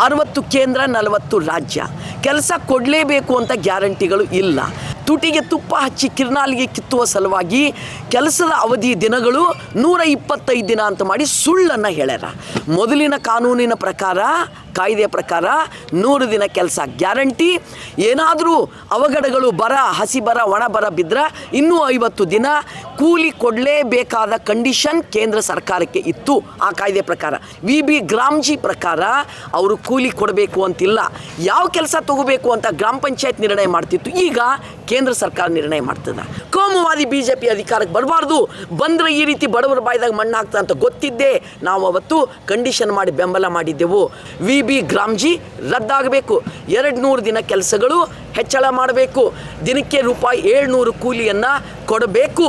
ಅರವತ್ತು ಕೇಂದ್ರ, ನಲವತ್ತು ರಾಜ್ಯ. ಕೆಲಸ ಕೊಡಲೇಬೇಕು ಅಂತ ಗ್ಯಾರಂಟಿಗಳು ಇಲ್ಲ. ತುಟಿಗೆ ತುಪ್ಪ ಹಚ್ಚಿ ಕಿರ್ನಾಲಿಗೆ ಕಿತ್ತುವ ಸಲುವಾಗಿ ಕೆಲಸದ ಅವಧಿ ದಿನಗಳು ನೂರ ಇಪ್ಪತ್ತೈದು ದಿನ ಅಂತ ಮಾಡಿ ಸುಳ್ಳನ್ನು ಹೇಳ್ಯಾರ. ಮೊದಲಿನ ಕಾನೂನಿನ ಪ್ರಕಾರ ಕಾಯ್ದೆಯ ಪ್ರಕಾರ ನೂರು ದಿನ ಕೆಲಸ ಗ್ಯಾರಂಟಿ. ಏನಾದರೂ ಅವಘಡಗಳು ಬರ, ಹಸಿ ಬರ, ಒಣ ಬರ ಬಿದ್ದರೆ ಇನ್ನೂ ಐವತ್ತು ದಿನ ಕೂಲಿ ಕೊಡಲೇಬೇಕಾದ ಕಂಡೀಷನ್ ಕೇಂದ್ರ ಸರ್ಕಾರಕ್ಕೆ ಇತ್ತು ಆ ಕಾಯ್ದೆ ಪ್ರಕಾರ. ವಿ ಬಿ ಗ್ರಾಮ್ಜಿ ಪ್ರಕಾರ ಅವರು ಕೂಲಿ ಕೊಡಬೇಕು ಅಂತಿಲ್ಲ. ಯಾವ ಕೆಲಸ ತಗೋಬೇಕು ಅಂತ ಗ್ರಾಮ ಪಂಚಾಯತ್ ನಿರ್ಣಯ ಮಾಡ್ತಿತ್ತು. ಈಗ ಕೇಂದ್ರ ಸರ್ಕಾರ ನಿರ್ಣಯ ಮಾಡ್ತದೆ. ಕೋಮುವಾದಿ ಬಿ ಜೆ ಪಿ ಅಧಿಕಾರಕ್ಕೆ ಬರಬಾರ್ದು. ಬಂದರೆ ಈ ರೀತಿ ಬಡವರ ಬಾಯ್ದಾಗ ಮಣ್ಣು ಅಂತ ಗೊತ್ತಿದ್ದೇ ನಾವು ಅವತ್ತು ಕಂಡೀಷನ್ ಮಾಡಿ ಬೆಂಬಲ ಮಾಡಿದ್ದೆವು. ವಿ ಬಿ ಗ್ರಾಮ್ಜಿ ರದ್ದಾಗಬೇಕು. ಎರಡು ನೂರು ದಿನ ಕೆಲಸಗಳು ಹೆಚ್ಚಳ ಮಾಡಬೇಕು. ದಿನಕ್ಕೆ ರೂಪಾಯಿ ಏಳ್ನೂರು ಕೂಲಿಯನ್ನು ಕೊಡಬೇಕು.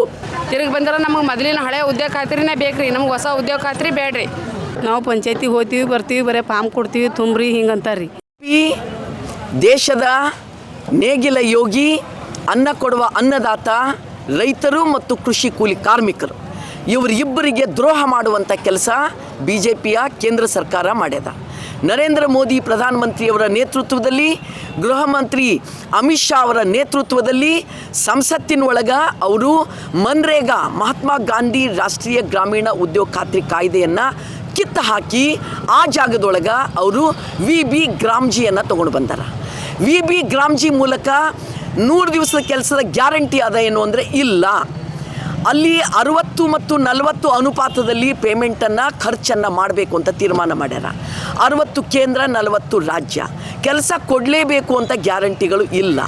ತಿರುಗಿ ಬಂದ್ರೆ ನಮಗೆ ಮೊದಲಿನ ಹಳೆ ಉದ್ಯೋಗ ಖಾತ್ರಿನೇ ಬೇಕು ರೀ ನಮ್ಗೆ ಹೊಸ ಉದ್ಯೋಗ ಖಾತ್ರಿ ಬೇಡ್ರಿ. ನಾವು ಪಂಚಾಯತಿ ಹೋಗ್ತೀವಿ ಬರ್ತೀವಿ ಬರೀ ಫಾರ್ಮ್ ಕೊಡ್ತೀವಿ ತುಂಬ್ರಿ ಹಿಂಗೆ ಈ ದೇಶದ ನೇಗಿಲ ಯೋಗಿ ಅನ್ನ ಕೊಡುವ ಅನ್ನದಾತ ರೈತರು ಮತ್ತು ಕೃಷಿ ಕೂಲಿ ಕಾರ್ಮಿಕರು. ಇವರಿಬ್ಬರಿಗೆ ದ್ರೋಹ ಮಾಡುವಂಥ ಕೆಲಸ ಬಿ ಜೆ ಪಿಯ ಕೇಂದ್ರ ಸರ್ಕಾರ ಮಾಡ್ಯದ. ನರೇಂದ್ರ ಮೋದಿ ಪ್ರಧಾನಮಂತ್ರಿಯವರ ನೇತೃತ್ವದಲ್ಲಿ, ಗೃಹ ಮಂತ್ರಿ ಅಮಿತ್ ಶಾ ಅವರ ನೇತೃತ್ವದಲ್ಲಿ ಸಂಸತ್ತಿನೊಳಗ ಅವರು ಮನ್ರೇಗಾ, ಮಹಾತ್ಮ ಗಾಂಧಿ ರಾಷ್ಟ್ರೀಯ ಗ್ರಾಮೀಣ ಉದ್ಯೋಗ ಖಾತ್ರಿ ಕಾಯ್ದೆಯನ್ನು ಕಿತ್ತು ಹಾಕಿ ಆ ಜಾಗದೊಳಗೆ ಅವರು ವಿ ಬಿ ಗ್ರಾಮ್ಜಿಯನ್ನು ತೊಗೊಂಡು ಬಂದಾರ. ವಿ ಬಿ ಗ್ರಾಮ್ಜಿ ಮೂಲಕ ನೂರು ದಿವಸದ ಕೆಲಸದ ಗ್ಯಾರಂಟಿ ಅದ ಏನು ಅಂದರೆ ಇಲ್ಲ. ಅಲ್ಲಿ ಅರುವತ್ತು ಮತ್ತು ನಲವತ್ತು ಅನುಪಾತದಲ್ಲಿ ಪೇಮೆಂಟನ್ನು ಖರ್ಚನ್ನು ಮಾಡಬೇಕು ಅಂತ ತೀರ್ಮಾನ ಮಾಡ್ಯಾರ. ಅರುವತ್ತು ಕೇಂದ್ರ, ನಲವತ್ತು ರಾಜ್ಯ. ಕೆಲಸ ಕೊಡಲೇಬೇಕು ಅಂತ ಗ್ಯಾರಂಟಿಗಳು ಇಲ್ಲ.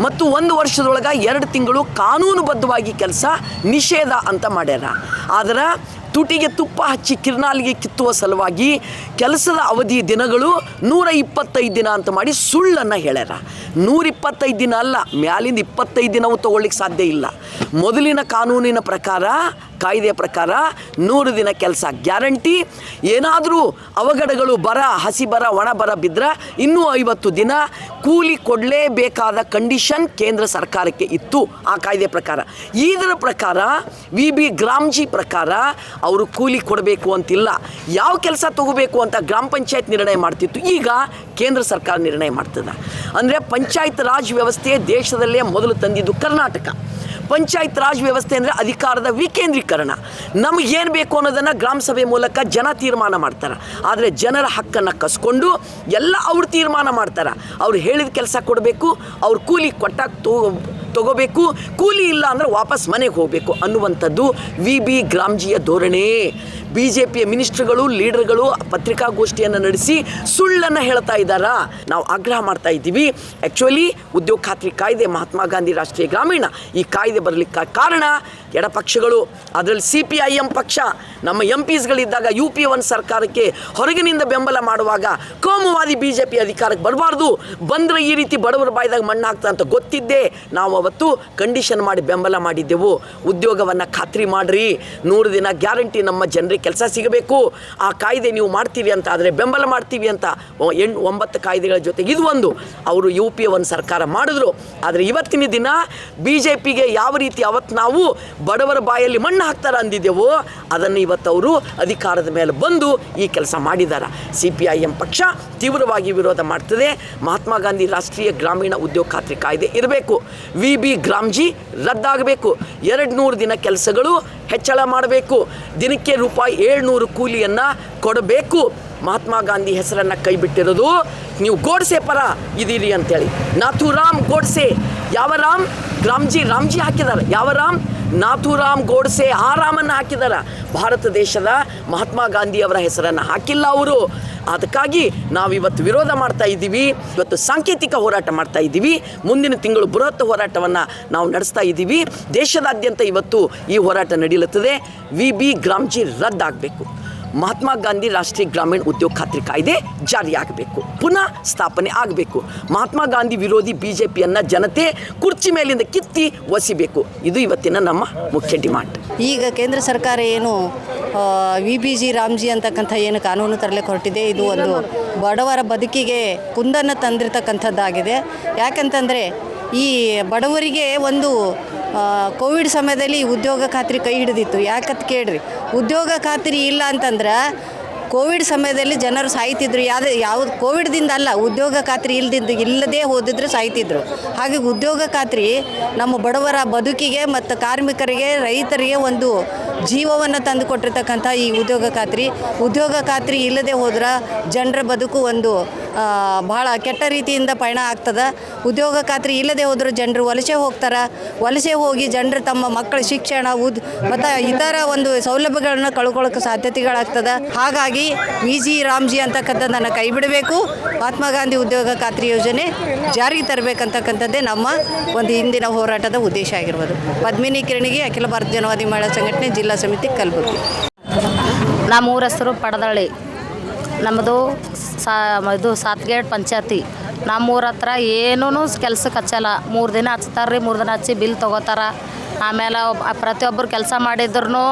ಮತ್ತು ಒಂದು ವರ್ಷದೊಳಗೆ ಎರಡು ತಿಂಗಳು ಕಾನೂನುಬದ್ಧವಾಗಿ ಕೆಲಸ ನಿಷೇಧ ಅಂತ ಮಾಡ್ಯಾರ. ಆದ್ರೆ ತುಟಿಗೆ ತುಪ್ಪ ಹಚ್ಚಿ ಕಿರ್ನಾಲಿಗೆ ಕಿತ್ತುವ ಸಲುವಾಗಿ ಕೆಲಸದ ಅವಧಿ ದಿನಗಳು ನೂರ ಇಪ್ಪತ್ತೈದು ದಿನ ಅಂತ ಮಾಡಿ ಸುಳ್ಳನ್ನು ಹೇಳ್ಯಾರ. ನೂರ ಇಪ್ಪತ್ತೈದು ದಿನ ಅಲ್ಲ, ಮ್ಯಾಲಿಂದ ಇಪ್ಪತ್ತೈದು ದಿನವೂ ತೊಗೊಳ್ಳಿಕ್ಕೆ ಸಾಧ್ಯ ಇಲ್ಲ. ಮೊದಲಿನ ಕಾನೂನಿನ ಪ್ರಕಾರ ಕಾಯ್ದೆಯ ಪ್ರಕಾರ ನೂರು ದಿನ ಕೆಲಸ ಗ್ಯಾರಂಟಿ. ಏನಾದರೂ ಅವಘಡಗಳು ಬರ, ಹಸಿ ಬರ, ಒಣ ಬರ ಬಿದ್ದರೆ ಇನ್ನೂ ಐವತ್ತು ದಿನ ಕೂಲಿ ಕೊಡಲೇಬೇಕಾದ ಕಂಡೀಷನ್ ಕೇಂದ್ರ ಸರ್ಕಾರಕ್ಕೆ ಇತ್ತು ಆ ಕಾಯ್ದೆ ಪ್ರಕಾರ. ಇದರ ಪ್ರಕಾರ ವಿ ಬಿ ಗ್ರಾಮ್ಜಿ ಪ್ರಕಾರ ಅವರು ಕೂಲಿ ಕೊಡಬೇಕು ಅಂತಿಲ್ಲ. ಯಾವ ಕೆಲಸ ತಗೋಬೇಕು ಅಂತ ಗ್ರಾಮ ಪಂಚಾಯತ್ ನಿರ್ಣಯ ಮಾಡ್ತಿತ್ತು. ಈಗ ಕೇಂದ್ರ ಸರ್ಕಾರ ನಿರ್ಣಯ ಮಾಡ್ತದೆ. ಅಂದರೆ ಪಂಚಾಯತ್ ರಾಜ್ ವ್ಯವಸ್ಥೆ ದೇಶದಲ್ಲೇ ಮೊದಲು ತಂದಿದ್ದು ಕರ್ನಾಟಕ. ಪಂಚಾಯತ್ ರಾಜ್ ವ್ಯವಸ್ಥೆ ಅಂದರೆ ಅಧಿಕಾರದ ವಿಕೇಂದ್ರೀಕರಣ. ನಮಗೇನು ಬೇಕು ಅನ್ನೋದನ್ನು ಗ್ರಾಮ ಸಭೆ ಮೂಲಕ ಜನ ತೀರ್ಮಾನ ಮಾಡ್ತಾರೆ. ಆದರೆ ಜನರ ಹಕ್ಕನ್ನು ಕಸ್ಕೊಂಡು ಎಲ್ಲ ಅವ್ರು ತೀರ್ಮಾನ ಮಾಡ್ತಾರೆ. ಅವ್ರು ಹೇಳಿದ ಕೆಲಸ ಕೊಡಬೇಕು, ಅವ್ರು ಕೂಲಿ ಕೊಟ್ಟಾಗ ತೋ ತಗೋಬೇಕು, ಕೂಲಿ ಇಲ್ಲ ಅಂದರೆ ವಾಪಸ್ ಮನೆಗೆ ಹೋಗಬೇಕು ಅನ್ನುವಂಥದ್ದು ವಿ ಬಿ ಗ್ರಾಮ್ಜಿಯ ಧೋರಣೆ. ಬಿ ಜೆ ಪಿಯ ಮಿನಿಸ್ಟ್ರುಗಳು, ಲೀಡರ್ಗಳು ಪತ್ರಿಕಾಗೋಷ್ಠಿಯನ್ನು ನಡೆಸಿ ಸುಳ್ಳನ್ನು ಹೇಳ್ತಾ ಇದ್ದಾರಾ? ನಾವು ಆಗ್ರಹ ಮಾಡ್ತಾ ಇದ್ದೀವಿ. ಆ್ಯಕ್ಚುಲಿ ಉದ್ಯೋಗ ಖಾತ್ರಿ ಕಾಯ್ದೆ ಮಹಾತ್ಮ ಗಾಂಧಿ ರಾಷ್ಟ್ರೀಯ ಗ್ರಾಮೀಣ ಈ ಕಾಯ್ದೆ ಬರಲಿಕ್ಕೆ ಕಾರಣ ಎಡಪಕ್ಷಗಳು, ಅದರಲ್ಲಿ ಸಿ ಪಿ ಐ ಎಂ ಪಕ್ಷ. ನಮ್ಮ ಎಂ ಪಿಸ್ಗಳಿದ್ದಾಗ ಯು ಪಿ ಒನ್ ಸರ್ಕಾರಕ್ಕೆ ಹೊರಗಿನಿಂದ ಬೆಂಬಲ ಮಾಡುವಾಗ ಕೋಮುವಾದಿ ಬಿ ಜೆ ಪಿ ಅಧಿಕಾರಕ್ಕೆ ಬರಬಾರ್ದು. ಬಂದರೆ ಈ ರೀತಿ ಬಡವರ ಬಾಯ್ದಾಗ ಮಣ್ಣು ಹಾಕ್ತಾ ಅಂತ ಗೊತ್ತಿದ್ದೇ ನಾವು ಅವತ್ತು ಕಂಡೀಷನ್ ಮಾಡಿ ಬೆಂಬಲ ಮಾಡಿದ್ದೆವು. ಉದ್ಯೋಗವನ್ನು ಖಾತ್ರಿ ಮಾಡಿರಿ. ನೂರು ದಿನ ಗ್ಯಾರಂಟಿ ನಮ್ಮ ಜನರಿಗೆ ಕೆಲಸ ಸಿಗಬೇಕು. ಆ ಕಾಯ್ದೆ ನೀವು ಮಾಡ್ತೀವಿ ಅಂತ ಆದರೆ ಬೆಂಬಲ ಮಾಡ್ತೀವಿ ಅಂತ ಎಂಟು ಒಂಬತ್ತು ಕಾಯ್ದೆಗಳ ಜೊತೆಗೆ ಇದು ಒಂದು. ಅವರು ಯು ಪಿ ಒನ್ ಸರ್ಕಾರ ಮಾಡಿದ್ರು. ಆದರೆ ಇವತ್ತಿನ ದಿನ ಬಿ ಜೆ ಪಿಗೆ ಯಾವ ರೀತಿ ಅವತ್ತು ನಾವು ಬಡವರ ಬಾಯಲ್ಲಿ ಮಣ್ಣು ಹಾಕ್ತಾರೆ ಅಂದಿದ್ದೆವು, ಅದನ್ನು ಇವತ್ತು ಅವರು ಅಧಿಕಾರದ ಮೇಲೆ ಬಂದು ಈ ಕೆಲಸ ಮಾಡಿದ್ದಾರೆ. ಸಿ ಪಿ ಐ ಎಂ ಪಕ್ಷ ತೀವ್ರವಾಗಿ ವಿರೋಧ ಮಾಡ್ತದೆ. ಮಹಾತ್ಮ ಗಾಂಧಿ ರಾಷ್ಟ್ರೀಯ ಗ್ರಾಮೀಣ ಉದ್ಯೋಗ ಖಾತ್ರಿ ಕಾಯ್ದೆ ಇರಬೇಕು. ವಿ ಬಿ ಗ್ರಾಮ್ಜಿ ರದ್ದಾಗಬೇಕು. ಎರಡು ನೂರು ದಿನ ಕೆಲಸಗಳು ಹೆಚ್ಚಳ ಮಾಡಬೇಕು. ದಿನಕ್ಕೆ ರೂಪಾಯಿ ಏಳ್ನೂರು ಕೂಲಿಯನ್ನು ಕೊಡಬೇಕು. ಮಹಾತ್ಮ ಗಾಂಧಿ ಹೆಸರನ್ನು ಕೈ ಬಿಟ್ಟಿರೋದು ನೀವು ಗೋಡ್ಸೆ ಪರ ಇದ್ದೀರಿ ಅಂತೇಳಿ. ನಾಥುರಾಮ್ ಗೋಡ್ಸೆ. ಯಾವ ರಾಮ್? ರಾಮ್ಜಿ ರಾಮ್ಜಿ ಹಾಕಿದ್ದಾರೆ. ಯಾವ ರಾಮ್? ನಾಥುರಾಮ್ ಗೋಡ್ಸೆ ಆ ರಾಮನ್ನು ಹಾಕಿದ್ದಾರೆ ಭಾರತ ದೇಶದ ಮಹಾತ್ಮ ಗಾಂಧಿ ಅವರ ಹೆಸರನ್ನು ಹಾಕಿಲ್ಲ ಅವರು. ಅದಕ್ಕಾಗಿ ನಾವು ಇವತ್ತು ವಿರೋಧ ಮಾಡ್ತಾ ಇದ್ದೀವಿ. ಇವತ್ತು ಸಾಂಕೇತಿಕ ಹೋರಾಟ ಮಾಡ್ತಾ ಇದ್ದೀವಿ. ಮುಂದಿನ ತಿಂಗಳು ಬೃಹತ್ ಹೋರಾಟವನ್ನು ನಾವು ನಡೆಸ್ತಾ ಇದ್ದೀವಿ. ದೇಶದಾದ್ಯಂತ ಇವತ್ತು ಈ ಹೋರಾಟ ನಡೆಯುತ್ತದೆ ವಿ ಬಿ ಗ್ರಾಮ್ಜಿ ರದ್ದಾಗಬೇಕು. ಮಹಾತ್ಮ ಗಾಂಧಿ ರಾಷ್ಟ್ರೀಯ ಗ್ರಾಮೀಣ ಉದ್ಯೋಗ ಖಾತ್ರಿ ಕಾಯ್ದೆ ಜಾರಿಯಾಗಬೇಕು ಪುನಃ ಸ್ಥಾಪನೆ ಆಗಬೇಕು. ಮಹಾತ್ಮ ಗಾಂಧಿ ವಿರೋಧಿ ಬಿ ಜೆ ಪಿಯನ್ನು ಜನತೆ ಕುರ್ಚಿ ಮೇಲಿಂದ ಕಿತ್ತಿ ಒಸಿಬೇಕು. ಇದು ಇವತ್ತಿನ ನಮ್ಮ ಮುಖ್ಯ ಡಿಮಾಂಡ್. ಈಗ ಕೇಂದ್ರ ಸರ್ಕಾರ ಏನು ವಿ ಬಿ ಜಿ ರಾಮ್ಜಿ ಅಂತಕ್ಕಂಥ ಏನು ಕಾನೂನು ತರಲಿಕ್ಕೆ ಹೊರಟಿದೆ. ಇದು ಒಂದು ಬಡವರ ಬದುಕಿಗೆ ಕುಂದನ್ನು ತಂದಿರತಕ್ಕಂಥದ್ದಾಗಿದೆ. ಯಾಕಂತಂದರೆ ಈ ಬಡವರಿಗೆ ಒಂದು ಕೋವಿಡ್ ಸಮಯದಲ್ಲಿ ಉದ್ಯೋಗ ಖಾತ್ರಿ ಕೈ ಹಿಡಿದಿತ್ತು. ಯಾಕಂತ ಕೇಳ್ರಿ, ಉದ್ಯೋಗ ಖಾತ್ರಿ ಇಲ್ಲ ಅಂತಂದ್ರೆ ಕೋವಿಡ್ ಸಮಯದಲ್ಲಿ ಜನರು ಸಾಯ್ತಿದ್ರು. ಯಾವ್ದು, ಯಾವುದು, ಕೋವಿಡ್ದಿಂದ ಅಲ್ಲ, ಉದ್ಯೋಗ ಖಾತ್ರಿ ಇಲ್ದಿದ್ದು ಇಲ್ಲದೇ ಹೋದಿದ್ರೆ ಸಾಯ್ತಿದ್ರು. ಹಾಗೆ ಉದ್ಯೋಗ ಖಾತ್ರಿ ನಮ್ಮ ಬಡವರ ಬದುಕಿಗೆ ಮತ್ತು ಕಾರ್ಮಿಕರಿಗೆ, ರೈತರಿಗೆ ಒಂದು ಜೀವವನ್ನು ತಂದು ಕೊಟ್ಟಿರ್ತಕ್ಕಂಥ ಈ ಉದ್ಯೋಗ ಖಾತ್ರಿ. ಉದ್ಯೋಗ ಖಾತ್ರಿ ಇಲ್ಲದೆ ಹೋದ್ರೆ ಜನರ ಬದುಕು ಒಂದು ಬಹಳ ಕೆಟ್ಟ ರೀತಿಯಿಂದ ಪಯಣ ಆಗ್ತದೆ. ಉದ್ಯೋಗ ಖಾತ್ರಿ ಇಲ್ಲದೆ ಹೋದರೂ ಜನರು ವಲಸೆ ಹೋಗ್ತಾರೆ. ವಲಸೆ ಹೋಗಿ ಜನರು ತಮ್ಮ ಮಕ್ಕಳ ಶಿಕ್ಷಣ, ಉದ್, ಮತ್ತು ಇತರ ಒಂದು ಸೌಲಭ್ಯಗಳನ್ನು ಕಳ್ಕೊಳ್ಳೋಕೆ ಸಾಧ್ಯತೆಗಳಾಗ್ತದೆ. ಹಾಗಾಗಿ ವಿ ಜಿ ರಾಮ್ಜಿ ಅಂತಕ್ಕಂಥದ್ದನ್ನು ಕೈ ಬಿಡಬೇಕು. ಮಹಾತ್ಮ ಗಾಂಧಿ ಉದ್ಯೋಗ ಖಾತ್ರಿ ಯೋಜನೆ ಜಾರಿಗೆ ತರಬೇಕಂತಕ್ಕಂಥದ್ದೇ ನಮ್ಮ ಒಂದು ಹಿಂದಿನ ಹೋರಾಟದ ಉದ್ದೇಶ ಆಗಿರ್ಬೋದು. ಪದ್ಮಿನಿ ಕಿರಣಿಗೆ ಅಖಿಲ ಭಾರತ ಜನವಾದಿ ಮಹಿಳಾ ಸಂಘಟನೆ ಜಿಲ್ಲಾ ಸಮಿತಿ ಕಲಬುರಗಿ. ನಮ್ಮ ಊರ ಹೆಸರು ಪಡದಳ್ಳಿ. ನಮ್ಮದು ಸಾ ಇದು ಸಾತ್ಗೇಟ್ ಪಂಚಾಯತಿ. ನಮ್ಮ ಊರ ಹತ್ರ ಏನೂ ಕೆಲ್ಸಕ್ಕೆ ಹಚ್ಚಲ್ಲ. ಮೂರು ದಿನ ಹಚ್ತಾರ್ರಿ, ಮೂರು ದಿನ ಹಚ್ಚಿ ಬಿಲ್ ತೊಗೋತಾರ. ಆಮೇಲೆ ಪ್ರತಿಯೊಬ್ಬರು ಕೆಲಸ ಮಾಡಿದ್ರು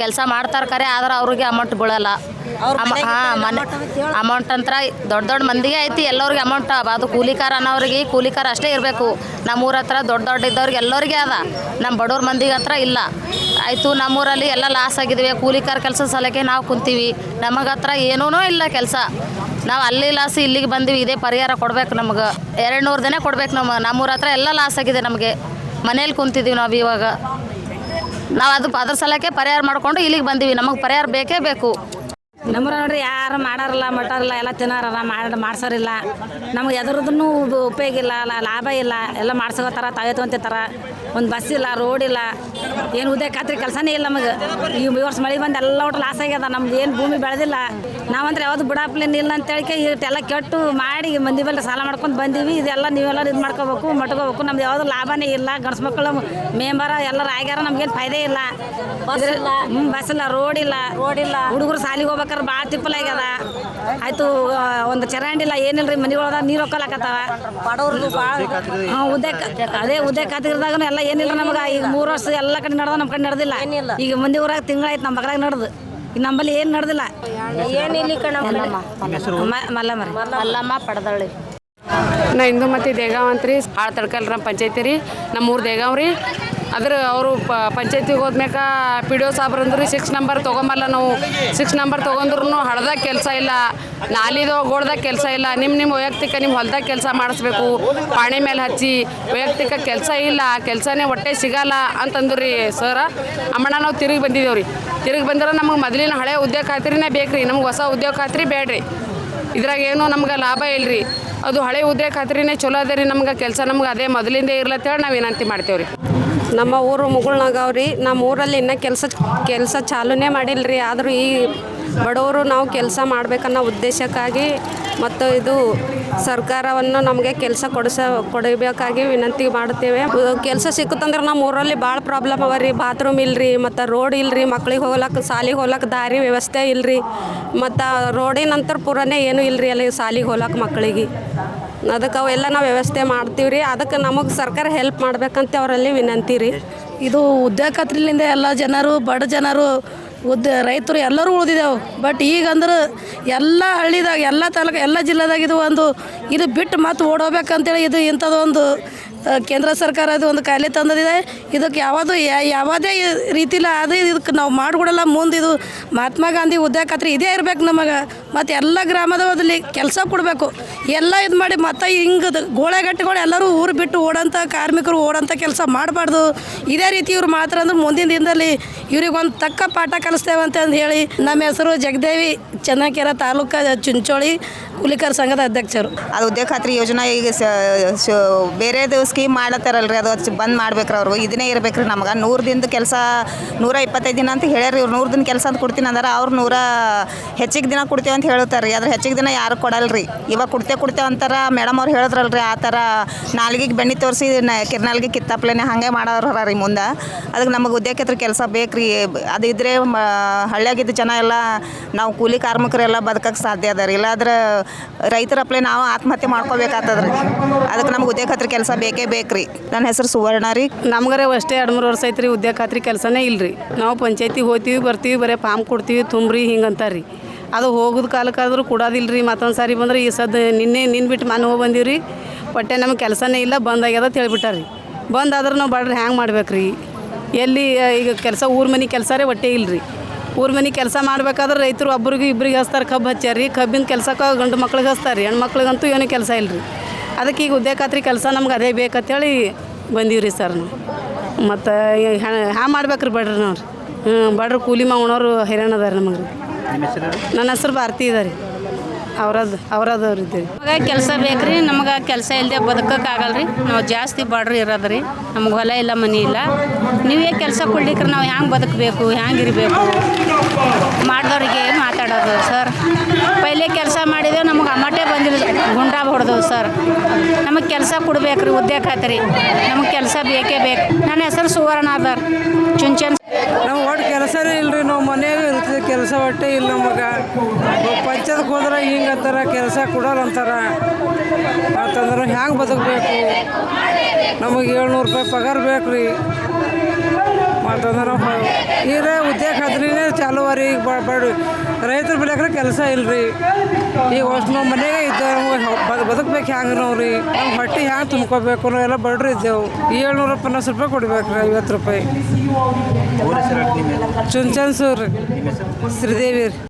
ಕೆಲಸ ಮಾಡ್ತಾರೆ ಖರೆ ಆದ್ರೆ ಅವ್ರಿಗೆ ಅಮೌಂಟ್ ಬೀಳಲ್ಲ. ಹಾಂ ಮನೆ ಅಮೌಂಟ್ ಅಂತ ದೊಡ್ಡ ದೊಡ್ಡ ಮಂದಿಗೆ ಐತಿ ಎಲ್ಲರಿಗೆ ಅಮೌಂಟ್ ಅದು ಕೂಲಿಕಾರ ಅನ್ನೋರಿಗೆ ಕೂಲಿಕಾರ ಅಷ್ಟೇ ಇರಬೇಕು. ನಮ್ಮ ಊರ ಹತ್ರ ದೊಡ್ಡ ದೊಡ್ಡ ಇದ್ದವ್ರಿಗೆ ಎಲ್ಲರಿಗೆ ಅದ. ನಮ್ಮ ಬಡವ್ರ ಮಂದಿಗೆ ಹತ್ರ ಇಲ್ಲ. ಆಯಿತು ನಮ್ಮೂರಲ್ಲಿ ಎಲ್ಲ ಲಾಸ್ ಆಗಿದ್ವಿ. ಕೂಲಿಕಾರ ಕೆಲಸ ಸಲಕ್ಕೆ ನಾವು ಕುಂತೀವಿ. ನಮಗೆ ಹತ್ರ ಏನೂ ಇಲ್ಲ ಕೆಲಸ. ನಾವು ಅಲ್ಲಿ ಲಾಸ್ ಇಲ್ಲಿಗೆ ಬಂದೀವಿ. ಇದೇ ಪರಿಹಾರ ಕೊಡ್ಬೇಕು ನಮಗೆ. ಎರಡು ನೂರು ದಿನ ಕೊಡ್ಬೇಕು ನಮ್ಮ ನಮ್ಮೂರ ಹತ್ರ ಎಲ್ಲ ಲಾಸ್ ಆಗಿದೆ ನಮಗೆ. ಮನೇಲಿ ಕುಂತಿದ್ದೀವಿ ನಾವು ಇವಾಗ. ನಾವು ಅದು ಅದ್ರ ಸಲಕ್ಕೆ ಪರಿಹಾರ ಮಾಡಿಕೊಂಡು ಇಲ್ಲಿಗೆ ಬಂದೀವಿ. ನಮಗೆ ಪರಿಹಾರ ಬೇಕೇ ಬೇಕು. ನಮ್ಮರ ನೋಡ್ರಿ ಯಾರು ಮಾಡಾರಲ್ಲ ಮಟಾರಲ್ಲ ಎಲ್ಲ ತಿನ್ನಾರಲ್ಲ ಮಾಡಿ ಮಾಡ್ಸೋರಿಲ್ಲ. ನಮ್ಗೆ ಎದ್ರದ್ದು ಉಪಯೋಗ ಇಲ್ಲ ಅಲ್ಲ ಲಾಭ ಇಲ್ಲ. ಎಲ್ಲ ಮಾಡ್ಸ್ಕೊತಾರ ತಾವೇ ತೊಂತಿರ್ತಾರ ಒಂದು ಬಸ್ ಇಲ್ಲ ರೋಡ್ ಇಲ್ಲ. ಏನು ಉದ್ಯೋಗ ಖಾತ್ರಿ ಕೆಲಸನೇ ಇಲ್ಲ ನಮಗೆ. ಈ ವರ್ಷ ಮಳೆ ಬಂದು ಎಲ್ಲ ಒಟ್ಟು ಲಾಸ್ ಆಗ್ಯದ. ನಮ್ದು ಏನು ಭೂಮಿ ಬೆಳೆದಿಲ್ಲ. ನಾವಂದ್ರೆ ಯಾವುದು ಬುಡಾಪ್ಲಿನ್ ಇಲ್ಲ ಅಂತೇಳಿ ಇಷ್ಟೆಲ್ಲ ಕೆಟ್ಟು ಮಾಡಿ ಮಂದಿ ಮೇಲೆ ಸಾಲ ಮಾಡ್ಕೊಂಡು ಬಂದೀವಿ. ಇದೆಲ್ಲ ನೀವೆಲ್ಲ ಇದು ಮಾಡ್ಕೋಬೇಕು ಮಟ್ಕೋಬೇಕು. ನಮ್ದು ಯಾವುದು ಲಾಭನೇ ಇಲ್ಲ. ಗಂಡ್ಸು ಮಕ್ಕಳು ಮೆಂಬರ ಎಲ್ಲರೂ ಆಗ್ಯಾರ. ನಮ್ಗೇನು ಫಾಯ್ದೆ ಇಲ್ಲ. ಬಸ್ ಇಲ್ಲ. ರೋಡ್ ಇಲ್ಲ ರೋಡ್ ಇಲ್ಲ. ಹುಡುಗರು ಸಾಲಿಗೆ ಹೋಗ್ಬೇಕಾದ್ರೆ ಭಾಳ ತಿಪ್ಪಲ್ ಆಗ್ಯದ. ಆಯ್ತು ಒಂದು ಚರಂಡಿ ಇಲ್ಲ ಏನಿಲ್ಲ ರೀ ಮನೆಗಳದ ನೀರು ಹೊಕ್ಕಲಾಕತ್ತಾವ ಬಡವ್ರದ್ದು ಭಾಳ ಹಾಂ ಉದ್ದೆ ಅದೇ ಉದ್ದೆ ಕಾತಿರ್ದಾಗ ಎಲ್ಲ ಏನಿಲ್ಲ ನಮಗೆ. ಈಗ ಮೂರು ವರ್ಷ ಎಲ್ಲ ಕಡೆ ನಡೆದ ನಮ್ಮ ಕಡೆ ನಡೆದಿಲ್ಲ. ಈಗ ಮಂದಿ ಊರಾಗ ತಿಂಗಳಾಯ್ತು ನಮ್ಮ ಬಗಲಾಗ ನಡೆದು. ನಮ್ಮಲ್ಲಿ ಏನು ನಡೆದಿಲ್ಲ. ಏನಿಲ್ಲ ಕಣ ಮಲ್ಲಮ್ಮ ಮಲ್ಲಮ್ಮ. ಪಡದಳ್ಳಿ. ನಾ ಇಂದು ಮತ್ತು ದೇಗಾವ್ ಅಂತ ರೀ. ಭಾಳ ತಡ್ಕಲ್ ನಮ್ಮ ಪಂಚಾಯತಿ ರೀ. ನಮ್ಮೂರು ದೇಗಾವ್ ರೀ ಅದ್ರ ಅವರು ಪಂಚಾಯತಿಗೆ ಹೋದ್ಮ್ಯಾಕ ಪಿ ಡಿ ಒ ಸಾಬ್ರು ಅಂದ್ರು ಸಿಕ್ಸ್ ನಂಬರ್ ತೊಗೊಂಬಲ್ಲ ನಾವು. ಸಿಕ್ಸ್ ನಂಬರ್ ತೊಗೊಂಡ್ರು ಹಳದಾಗ ಕೆಲಸ ಇಲ್ಲ. ನಾಲಿದು ಗೋಡ್ದಾಗ ಕೆಲಸ ಇಲ್ಲ. ನಿಮ್ಮ ನಿಮ್ಮ ವೈಯಕ್ತಿಕ ನಿಮ್ಮ ಹೊಲ್ದಾಗ ಕೆಲಸ ಮಾಡಿಸ್ಬೇಕು. ಪಾಣಿ ಮೇಲೆ ಹಚ್ಚಿ ವೈಯಕ್ತಿಕ ಕೆಲಸ ಇಲ್ಲ, ಕೆಲಸನೇ ಹೊಟ್ಟೆ ಸಿಗಲ್ಲ ಅಂತಂದ್ರಿ ಸರ. ಅಮ್ಮಣ್ಣ ನಾವು ತಿರುಗಿ ಬಂದಿದ್ದೇವ್ರಿ ತಿರುಗಿ ಬಂದ್ರೆ ನಮಗೆ ಮೊದಲಿನ ಹಳೆ ಉದ್ಯೋಗ ಖಾತ್ರಿನೇ ಬೇಕ್ರಿ. ನಮ್ಗೆ ಹೊಸ ಉದ್ಯೋಗ ಖಾತ್ರಿ ಬೇಡ್ರಿ. ಇದ್ರಾಗ ಏನು ನಮ್ಗೆ ಲಾಭ ಇಲ್ರಿ. ಅದು ಹಳೆ ಉದ್ಯೋಗ ಖಾತ್ರಿನೇ ಚಲೋ ಅದ ರೀ ನಮ್ಗೆ. ಕೆಲಸ ನಮ್ಗೆ ಅದೇ ಮೊದಲಿಂದ ಇರ್ಲತ್ತೇಳಿ ನಾವು ವಿನಂತಿ ಮಾಡ್ತೇವೆ ರೀ ನಮ್ಮ ಊರು ಮುಗುಳ್ನಾಗವ್ರಿ. ನಮ್ಮ ಊರಲ್ಲಿ ಇನ್ನೂ ಕೆಲಸ ಕೆಲಸ ಚಾಲೂನೇ ಮಾಡಿಲ್ಲ ರೀ ಆದರೂ ಈ ಬಡವರು ನಾವು ಕೆಲಸ ಮಾಡಬೇಕನ್ನೋ ಉದ್ದೇಶಕ್ಕಾಗಿ ಮತ್ತು ಇದು ಸರ್ಕಾರವನ್ನು ನಮಗೆ ಕೆಲಸ ಕೊಡಿಸ, ಕೊಡಬೇಕಾಗಿ ವಿನಂತಿ ಮಾಡುತ್ತೇವೆ. ಕೆಲಸ ಸಿಕ್ಕುತ್ತಂದ್ರೆ ನಮ್ಮ ಊರಲ್ಲಿ ಭಾಳ ಪ್ರಾಬ್ಲಮ್ ಅವ ರೀ ಬಾತ್ರೂಮ್ ಇಲ್ರಿ, ಮತ್ತು ರೋಡ್ ಇಲ್ರಿ, ಮಕ್ಳಿಗೆ ಹೋಗ್ಲಕ್ಕೆ ಸಾಲಿಗೆ ಹೋಗ್ಲಕ್ಕೆ ದಾರಿ ವ್ಯವಸ್ಥೆ ಇಲ್ರಿ. ಮತ್ತು ರೋಡಿನಂತರ ಪೂರನೇ ಏನೂ ಇಲ್ರಿ ಅಲ್ಲಿ ಸಾಲಿಗೆ ಹೋಗ್ಲಕ್ಕೆ ಮಕ್ಕಳಿಗೆ ಅದಕ್ಕೆ ಅವೆಲ್ಲ ನಾವು ವ್ಯವಸ್ಥೆ ಮಾಡ್ತೀವಿ ರೀ. ಅದಕ್ಕೆ ನಮಗೆ ಸರ್ಕಾರ ಹೆಲ್ಪ್ ಮಾಡ್ಬೇಕಂತ ಅವರಲ್ಲಿ ವಿನಂತಿ ರೀ. ಇದು ಉದ್ಯೋಗ ಖಾತ್ರಿಲಿಂದ ಎಲ್ಲ ಜನರು, ಬಡ ಜನರು ಉದ್ದ ರೈತರು ಎಲ್ಲರೂ ಉಳಿದಿದ್ದೆವು ಬಟ್ ಈಗ ಅಂದ್ರೆ ಎಲ್ಲ ಹಳ್ಳಿದಾಗ, ಎಲ್ಲ ತಾಲೂಕು, ಎಲ್ಲ ಜಿಲ್ಲೆದಾಗ ಇದು ಒಂದು, ಇದು ಬಿಟ್ಟು ಮತ್ತೆ ಓಡೋಗ್ಬೇಕಂತೇಳಿ ಇದು ಇಂಥದ್ದೊಂದು ಕೇಂದ್ರ ಸರ್ಕಾರ ಅದು ಒಂದು ಕಾಯಿಲೆ ತಂದಿದೆ ಇದಕ್ಕೆ ಯಾವುದು ಯಾವುದೇ ರೀತಿಲಿ ಅದು ಇದಕ್ಕೆ ನಾವು ಮಾಡಿಕೊಡಲ್ಲ ಮುಂದೆ ಇದು ಮಹಾತ್ಮ ಗಾಂಧಿ ಉದ್ಯೋಗ ಖಾತ್ರಿ ಇದೇ ಇರಬೇಕು ನಮಗೆ. ಮತ್ತು ಎಲ್ಲ ಗ್ರಾಮದಲ್ಲಿ ಕೆಲಸ ಕೊಡಬೇಕು. ಎಲ್ಲ ಇದು ಮಾಡಿ ಮತ್ತೆ ಹಿಂಗೆ ಗೋಳೆಗಟ್ಟೆಗಳು ಎಲ್ಲರೂ ಊರು ಬಿಟ್ಟು ಓಡೋಂಥ ಕಾರ್ಮಿಕರು ಓಡೋಂಥ ಕೆಲಸ ಮಾಡಬಾರ್ದು. ಇದೇ ರೀತಿ ಇವ್ರು ಮಾತ್ರ ಅಂದ್ರೆ ಮುಂದಿನ ದಿನದಲ್ಲಿ ಇವ್ರಿಗೊಂದು ತಕ್ಕ ಪಾಠ ಕಲಿಸ್ತೇವೆ ಅಂತಂದು ಹೇಳಿ ನಮ್ಮ ಹೆಸರು ಜಗದೇವಿ ಚನ್ನಕೆರೆ ತಾಲೂಕು ಚುಂಚೋಳಿ. ಕೂಲಿಕರ ಸಂಘದ ಅಧ್ಯಕ್ಷರು. ಅದು ಉದ್ಯೋಗ ಖಾತ್ರಿ ಯೋಜನಾ ಈಗ ಬೇರೆದು ಸ್ಕೀಮ್ ಮಾಡತ್ತಾರಲ್ರಿ ಅದು ಬಂದ್ ಮಾಡ್ಬೇಕ್ರಿ ಅವ್ರು. ಇದನ್ನೇ ಇರ್ಬೇಕ್ರಿ ನಮ್ಗೆ. ನೂರು ದಿನದ ಕೆಲಸ, ನೂರ ಇಪ್ಪತ್ತೈದು ದಿನ ಅಂತ ಹೇಳ್ಯಾರ ಇವ್ರು. ನೂರು ದಿನ ಕೆಲಸ ಅಂತ ಕೊಡ್ತೀನಿ ಅಂದ್ರೆ, ಅವ್ರು ನೂರ ಹೆಚ್ಚಿಗೆ ದಿನ ಕೊಡ್ತೇವೆ ಅಂತ ಹೇಳ್ತಾರೆ ರೀ ಅದ್ರ ಹೆಚ್ಚಿಗೆ ದಿನ ಯಾರು ಕೊಡಲ್ರಿ. ಇವಾಗ ಕೊಡ್ತೇವೆ ಕೊಡ್ತೇವೆ ಅಂತಾರ ಮೇಡಮ್ ಅವ್ರು ಹೇಳಿದ್ರಲ್ರಿ, ಆ ಥರ ನಾಲ್ಗಿಗೆ ಬೆಣ್ಣೆ ತೋರಿಸಿ ಕಿರ್ನಾಲ್ಗೆ ಕಿತ್ತಾಪ್ಲೇನೆ ಹಾಗೆ ಮಾಡೋರು ರೀ ಮುಂದೆ. ಅದಕ್ಕೆ ನಮಗೆ ಉದ್ಯೋಗ ಖಾತ್ರಿ ಕೆಲಸ ಬೇಕ್ರಿ. ಅದು ಇದ್ರೆ ಜನ ಎಲ್ಲ, ನಾವು ಕೂಲಿ ಕಾರ್ಮಿಕರೆಲ್ಲ ಬದುಕಕ್ಕೆ ಸಾಧ್ಯ ಅದ ರೀ. ಇಲ್ಲಾದ್ರೆ ರೈತರ ಅಪ್ಲೆ ನಾವು ಆತ್ಮಹತ್ಯೆ ಮಾಡ್ಕೋಬೇಕಾಗ್ತದ ರೀ ಅದಕ್ಕೆ ನಮ್ಗೆ ಉದ್ಯೋಗ ಖಾತ್ರಿ ಕೆಲಸ ಬೇಕೇ ಬೇಕ್ರಿ. ನನ್ನ ಹೆಸರು ಸುವರ್ಣ ರೀ. ನಮ್ಗರೆ ಅಷ್ಟೇ ಎರಡು ಮೂರು ವರ್ಷ ಐತ್ರಿ ಉದ್ಯೋಗ ಖಾತ್ರಿ ಕೆಲಸನೇ ಇಲ್ರಿ. ನಾವು ಪಂಚಾಯತಿ ಹೋಗ್ತೀವಿ, ಬರ್ತೀವಿ, ಬರೀ ಫಾರ್ಮ್ ಕೊಡ್ತೀವಿ, ತುಂಬ್ರಿ, ಹಿಂಗೆ ಅಂತಾರ್ರಿ. ಅದು ಹೋಗೋದ ಕಾಲಕ್ಕಾದ್ರೂ ಕೊಡೋದಿಲ್ಲ ರೀ ಮತ್ತೊಂದು ಸಾರಿ ಬಂದ್ರೆ ಈ ಸದ್ ನಿನ್ನೆ ನಿನ್ನ ಬಿಟ್ಟು ಮನೆ ಹೋಗಿ ಬಂದೀವಿ ರೀ ಒಟ್ಟೆ ನಮ್ಗೆ ಕೆಲಸನೇ ಇಲ್ಲ ಬಂದಾಗ್ಯದ ಹೇಳ್ಬಿಟ್ಟಾರ್ರಿ. ಬಂದಾದ್ರೆ ನಾವು ಬಡ್ರಿ ಹ್ಯಾಂಗೆ ಮಾಡ್ಬೇಕು ರೀ ಎಲ್ಲಿ ಈಗ ಕೆಲಸ ಊರ ಮನೆ ಕೆಲಸರೇ ಒಟ್ಟೆ ಊರ್ ಮನೆ ಕೆಲಸ ಮಾಡ್ಬೇಕಾದ್ರೆ ರೈತರು ಒಬ್ರಿಗೆ ಇಬ್ಬರಿಗೆ ಹಚ್ತಾರೆ ಕಬ್ಬು ಹಚ್ಚಾರಿ ಕಬ್ಬಿನ ಕೆಲಸಕ್ಕೆ ಗಂಡು ಮಕ್ಳಿಗೆ ಹಚ್ತಾರೆ ಹೆಣ್ಣು ಮಕ್ಳಿಗಂತೂ ಏನೂ ಕೆಲಸ ಇಲ್ಲ ರೀ ಅದಕ್ಕೆ ಈಗ ಉದ್ಯೋಗ ಖಾತ್ರಿ ಕೆಲಸ ನಮ್ಗೆ ಅದೇ ಬೇಕಂತೇಳಿ ಬಂದೀವಿ ರೀ ಸರ್ ನಾವು. ಮತ್ತು ಹ್ಯಾ ಮಾಡ್ಬೇಕ್ರಿ ಬಡ್ರಿ ನಾವು ಹ್ಞೂ ಬಡ್ರಿ ಕೂಲಿ ಮಾಡೋರು ಹೈರಾಣ ಅದಾರ ನಮಗೆ ರೀ. ನನ್ನ ಹೆಸರು ಭಾರತಿ ಇದೆ ರೀ. ಅವ್ರದ್ದು ಅವ್ರದವ್ರು ಇದ್ದೀವಿ. ನಮಗೆ ಕೆಲಸ ಬೇಕ್ರಿ ನಮಗೆ ಕೆಲಸ ಇಲ್ಲದೆ ಬದುಕಕ್ಕಾಗಲ್ಲ ರೀ ನಾವು ಜಾಸ್ತಿ ಬಾಡ್ರಿ ಇರೋದ್ರಿ. ರೀ ನಮ್ಗೆ ಹೊಲ ಇಲ್ಲ ಮನೆ ಇಲ್ಲ. ನೀವೇ ಕೆಲಸ ಕೊಡ್ಲಿಕ್ರೆ ನಾವು ಹ್ಯಾಂಗೆ ಬದುಕಬೇಕು ಹ್ಯಾಂಗೆ ಇರಬೇಕು? ಮಾಡಿದವ್ರಿಗೆ ಮಾತಾಡೋದು ಸರ್? ಪೈಲೆ ಕೆಲಸ ಮಾಡಿದೆವು ನಮಗೆ ಅಮಟೆ ಬಂದಿಲ್ಲ ಗುಂಡಾ ಹೊಡೆದವು ಸರ್. ನಮಗೆ ಕೆಲಸ ಕೊಡ್ಬೇಕ್ರಿ ಉದ್ಯೋಗ ಖಾತ್ರಿ. ನಮಗೆ ಕೆಲಸ ಬೇಕೇ ಬೇಕು. ನನ್ನ ಹೆಸರು ಸುವರ್ಣ ಅದಾರ. ಚುಂಚನ್. ನಾವು ಕೆಲಸನೇ ಇಲ್ರಿ, ನಾವು ಮನೆಯಾಗ ಇರ್ತೀವಿ, ಕೆಲಸ ಒಟ್ಟೆ ಇಲ್ಲ ನಮಗೆ. ಪಂಚಾಯತ್ಗೆ ಹೋದ್ರೆ ಹಿಂಗೆ ಅಂತಾರೆ ಕೆಲಸ ಕೊಡೋಲ್ಲ ಅಂತಾರ. ಅಂತಂದ್ರೆ ಹ್ಯಾಂಗೆ ಬದುಕಬೇಕು? ನಮಗೆ ಏಳ್ನೂರು ರೂಪಾಯಿ ಪಗಾರ ಬೇಕು ರೀ ಮತ್ತಂದ್ರೆ ಈಗ ಉದ್ಯೋಗ ಖಾತ್ರಿನೇ ಚಾಲುವಾರಿ ಈಗ ಬಡ ರೈತರ ಬೆಳೆಯಕ್ರೆ ಕೆಲಸ ಇಲ್ರಿ. ಈಗ ಅಷ್ಟು ನಾವು ಮನೆಯಾಗ ಇದ್ದೇವೆ ಬದುಕ್ಬೇಕು ಹ್ಯಾಂಗ ನಾವು ರೀ? ನಮ್ಮ ಹೊಟ್ಟೆ ಹ್ಯಾಂಗೆ ತುಂಬ್ಕೋಬೇಕು ನಾವು ಎಲ್ಲ ಬಡ್ರಿ ಇದ್ದೆವು. ಏಳ್ನೂರ ಪನ್ನಾಸ್ ರೂಪಾಯಿ ಕೊಡ್ಬೇಕು ರೀ ಐವತ್ತು ರೂಪಾಯಿ. ಚುಂಚನ್ ಸೂರ್ ಶ್ರೀದೇವಿ ರೀ.